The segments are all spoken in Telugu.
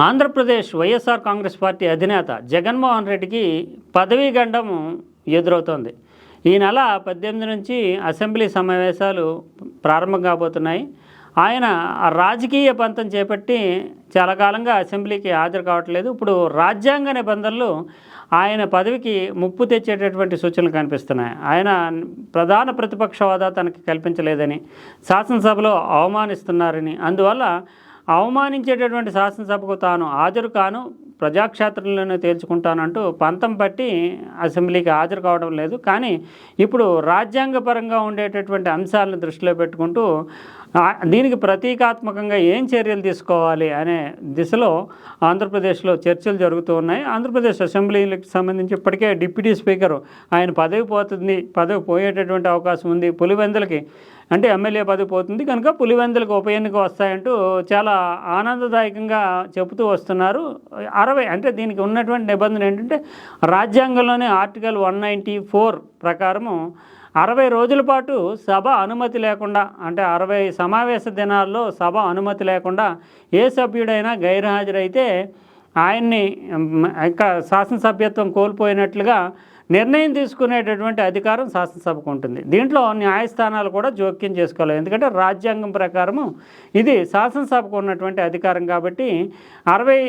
ఆంధ్రప్రదేశ్ వైఎస్ఆర్ కాంగ్రెస్ పార్టీ అధినేత జగన్మోహన్ రెడ్డికి పదవీ గండం ఎదురవుతోంది. ఈ నెల పద్దెనిమిది నుంచి అసెంబ్లీ సమావేశాలు ప్రారంభం కాబోతున్నాయి. ఆయన రాజకీయ పంతం చేపట్టి చాలా కాలంగా అసెంబ్లీకి హాజరు కావట్లేదు. ఇప్పుడు రాజ్యాంగ నిబంధనలు ఆయన పదవికి ముప్పు తెచ్చేటటువంటి సూచనలు కనిపిస్తున్నాయి. ఆయన ప్రధాన ప్రతిపక్ష హోదా తనకి కల్పించలేదని శాసనసభలో అవమానిస్తున్నారని అందువల్ల అవమానించేటటువంటి శాసనసభకు తాను హాజరు కాను ప్రజాక్షేత్రంలోనే తేల్చుకుంటానంటూ పంతం పట్టి అసెంబ్లీకి హాజరు కావడం లేదు. కానీ ఇప్పుడు రాజ్యాంగపరంగా ఉండేటటువంటి అంశాలను దృష్టిలో పెట్టుకుంటూ దీనికి ప్రతీకాత్మకంగా ఏం చర్యలు తీసుకోవాలి అనే దిశలో ఆంధ్రప్రదేశ్లో చర్చలు జరుగుతూ ఉన్నాయి. ఆంధ్రప్రదేశ్ అసెంబ్లీకి సంబంధించి ఇప్పటికే డిప్యూటీ స్పీకర్ ఆయన పదవి పోతుంది పదవి పోయేటటువంటి అవకాశం ఉంది. పులివెందులకి అంటే ఎమ్మెల్యే పదవి పోతుంది. కనుక పులివెందులకు ఉప ఎన్నిక వస్తాయంటూ చాలా ఆనందదాయకంగా చెబుతూ వస్తున్నారు. అరవై అంటే దీనికి ఉన్నటువంటి నిబంధన ఏంటంటే రాజ్యాంగంలోనే ఆర్టికల్ వన్ నైంటీ ఫోర్ ప్రకారము అరవై రోజుల పాటు సభ అనుమతి లేకుండా అంటే అరవై సమావేశ దినాల్లో సభ అనుమతి లేకుండా ఏ సభ్యుడైనా గైర్హాజరైతే ఆయన్ని ఇంకా శాసనసభ్యత్వం కోల్పోయినట్లుగా నిర్ణయం తీసుకునేటటువంటి అధికారం శాసనసభకు ఉంటుంది. దీంట్లో న్యాయస్థానాలు కూడా జోక్యం చేసుకోవాలి. ఎందుకంటే రాజ్యాంగం ప్రకారము ఇది శాసనసభకు ఉన్నటువంటి అధికారం కాబట్టి అరవై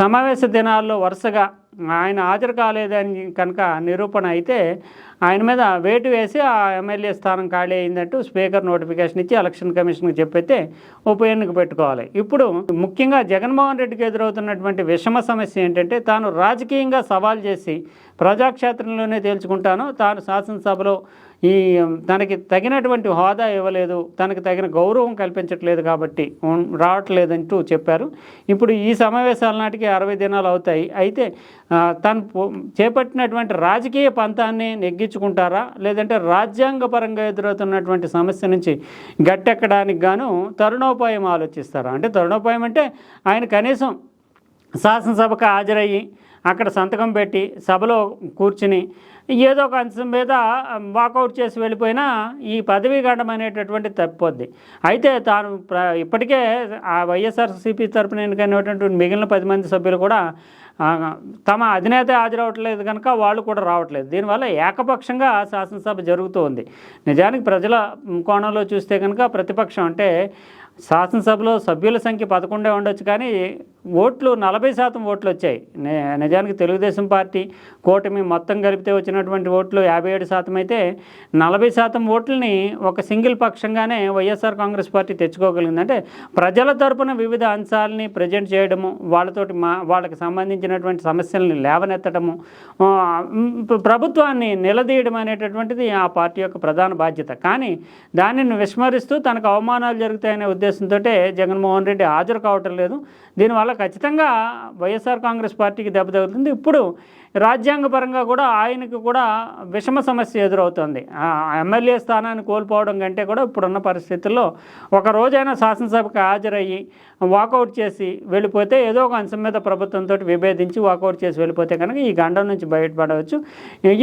సమావేశ దినాల్లో వరుసగా ఆయన హాజరు కాలేదని కనుక నిరూపణ అయితే ఆయన మీద వేటు వేసి ఆ ఎమ్మెల్యే స్థానం ఖాళీ అయిందంటూ స్పీకర్ నోటిఫికేషన్ ఇచ్చి ఎలక్షన్ కమిషన్కి చెప్పైతే ఉప ఎన్నిక పెట్టుకోవాలి. ఇప్పుడు ముఖ్యంగా జగన్మోహన్ రెడ్డికి ఎదురవుతున్నటువంటి విషమ సమస్య ఏంటంటే తాను రాజకీయంగా సవాల్ చేసి ప్రజాక్షేత్రంలోనే తేల్చుకుంటాను. తాను శాసనసభలో ఈ తనకి తగినటువంటి హోదా ఇవ్వలేదు. తనకు తగిన గౌరవం కల్పించట్లేదు కాబట్టి రావట్లేదంటూ చెప్పారు. ఇప్పుడు ఈ సమావేశాల నాటికి అరవై దినాలు అవుతాయి. అయితే తను చేపట్టినటువంటి రాజకీయ పంతాన్ని నెగ్గించుకుంటారా? లేదంటే రాజ్యాంగపరంగా ఎదురవుతున్నటువంటి సమస్య నుంచి గట్టెక్కడానికి గాను తరుణోపాయం ఆలోచిస్తారా? అంటే తరుణోపాయం అంటే ఆయన కనీసం శాసనసభకు హాజరయ్యి అక్కడ సంతకం పెట్టి సభలో కూర్చుని ఏదో ఒక అంశం మీద వాకౌట్ చేసి వెళ్ళిపోయినా ఈ పదవీ గండం అనేటటువంటి తప్పిపోద్ది అయితే తాను ప్ర ఇప్పటికే ఆ వైఎస్ఆర్సీపీ తరపున ఎన్నికైనటువంటి మిగిలిన పది మంది సభ్యులు కూడా తమ అధినేత హాజరవట్లేదు కనుక వాళ్ళు కూడా రావట్లేదు. దీనివల్ల ఏకపక్షంగా శాసనసభ జరుగుతూ ఉంది. నిజానికి ప్రజల కోణంలో చూస్తే కనుక ప్రతిపక్షం అంటే శాసనసభలో సభ్యుల సంఖ్య పదకొండే ఉండొచ్చు కానీ ఓట్లు నలభై శాతం ఓట్లు వచ్చాయి. నిజానికి తెలుగుదేశం పార్టీ కూటమి మొత్తం కలిపితే వచ్చినటువంటి ఓట్లు యాభై ఏడు శాతం అయితే నలభై శాతం ఓట్లని ఒక సింగిల్ పక్షంగానే వైఎస్ఆర్ కాంగ్రెస్ పార్టీ తెచ్చుకోగలిగింది. అంటే ప్రజల తరపున వివిధ అంశాలని ప్రజెంట్ చేయడము వాళ్ళతోటి మా వాళ్ళకి సంబంధించినటువంటి సమస్యల్ని లేవనెత్తడము ప్రభుత్వాన్ని నిలదీయడం అనేటటువంటిది ఆ పార్టీ యొక్క ప్రధాన బాధ్యత. కానీ దానిని విస్మరిస్తూ తనకు అవమానాలు జరుగుతాయనే ఉద్దేశంతో జగన్మోహన్ రెడ్డి హాజరు కావటం లేదు. దీనివల్ల ఖచ్చితంగా వైఎస్ఆర్ కాంగ్రెస్ పార్టీకి దెబ్బ తగులుతుంది. ఇప్పుడు రాజ్యాంగపరంగా కూడా ఆయనకు కూడా విషమ సమస్య ఎదురవుతుంది. ఎమ్మెల్యే స్థానాన్ని కోల్పోవడం కంటే కూడా ఇప్పుడున్న పరిస్థితుల్లో ఒక రోజైనా శాసనసభకు హాజరయ్యి వాకౌట్ చేసి వెళ్ళిపోతే ఏదో ఒక అంశం మీద ప్రభుత్వంతో విభేదించి వాకౌట్ చేసి వెళ్ళిపోతే కనుక ఈ గండం నుంచి బయటపడవచ్చు.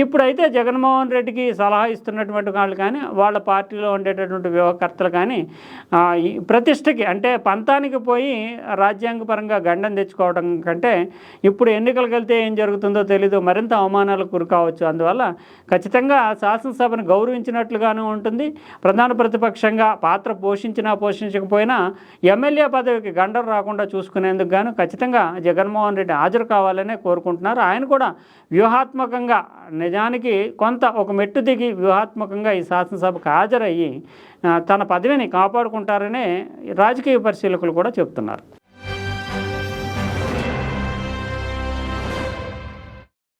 ఇప్పుడైతే జగన్మోహన్ రెడ్డికి సలహా ఇస్తున్నటువంటి వాళ్ళు కానీ వాళ్ళ పార్టీలో ఉండేటటువంటి వ్యవకర్తలు కానీ ఈ ప్రతిష్టకి అంటే పంతానికి పోయి రాజ్యాంగపరంగా గండం తెచ్చుకోవడం కంటే ఇప్పుడు ఎన్నికలకు వెళ్తే ఏం జరుగుతుందో తెలీదు మరింత అవమానాలకు గురి కావచ్చు. అందువల్ల ఖచ్చితంగా శాసనసభను గౌరవించినట్లుగానే ఉంటుంది. ప్రధాన ప్రతిపక్షంగా పాత్ర పోషించినా పోషించకపోయినా ఎమ్మెల్యే పదవికి గండం రాకుండా చూసుకునేందుకు గాను ఖచ్చితంగా జగన్మోహన్ రెడ్డి హాజరు కావాలనే కోరుకుంటున్నారు. ఆయన కూడా వ్యూహాత్మకంగా నిజానికి కొంత ఒక మెట్టు దిగి వ్యూహాత్మకంగా ఈ శాసనసభకు హాజరయ్యి తన పదవిని కాపాడుకుంటారనే రాజకీయ పరిశీలకులు కూడా చెప్తున్నారు.